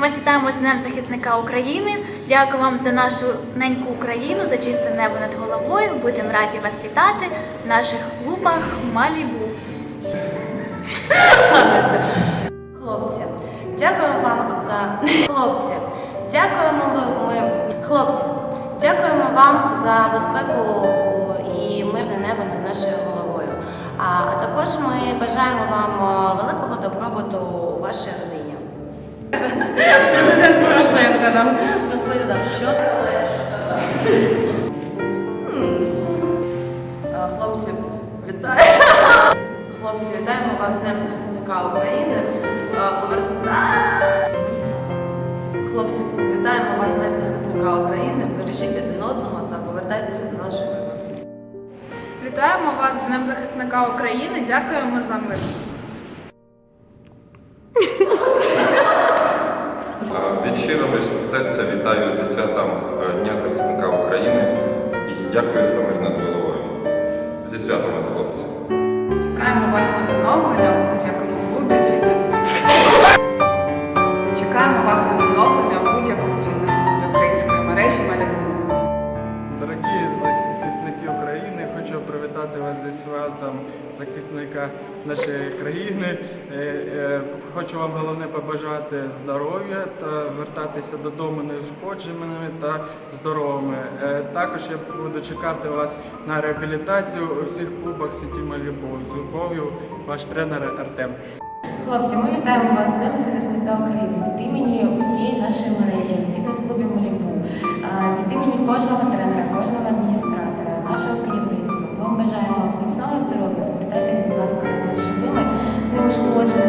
Ми вас вітаємо з Днем захисника України. Дякую вам за нашу неньку Україну, за чисте небо над головою. Будемо раді вас вітати в наших клубах Малібу. Хлопці, дякуємо вам за хлопці. Дякуємо ми, хлопці. Дякуємо вам за безпеку і мирне небо над нашою головою. А, також ми бажаємо вам е, великого добробуту у родині. Президент Порошенко нам розповідав, що Е, Хлопці, вітаю! Хлопці, вітаємо вас з Днем захисника України. Е, Хлопці, вітаємо вас з Днем захисника України. Бережіть один одного та повертайтеся до нас живими. Вітаємо вас з Днем захисника України. Дякуємо за мир. Серця вітаю зі святом е, Дня захисника України і дякую за мир над головою. Зі святом вас, хлопці. Чекаємо вас на відновлення у будь-якому привітати вас зі святом захисника нашої країни. Е, е, хочу вам головне побажати здоров'я та вертатися додому неушкодженими та здоровими. Е, також я буду чекати вас на реабілітацію у всіх клубах сіті Малібу. З любов'ю, ваш тренер Артем. Хлопці, ми вітаємо вас з Днем захисника України від імені усієї нашої мережі, фітнес-клубі Малібу, від імені кожного тренера. живими, неушкодженими.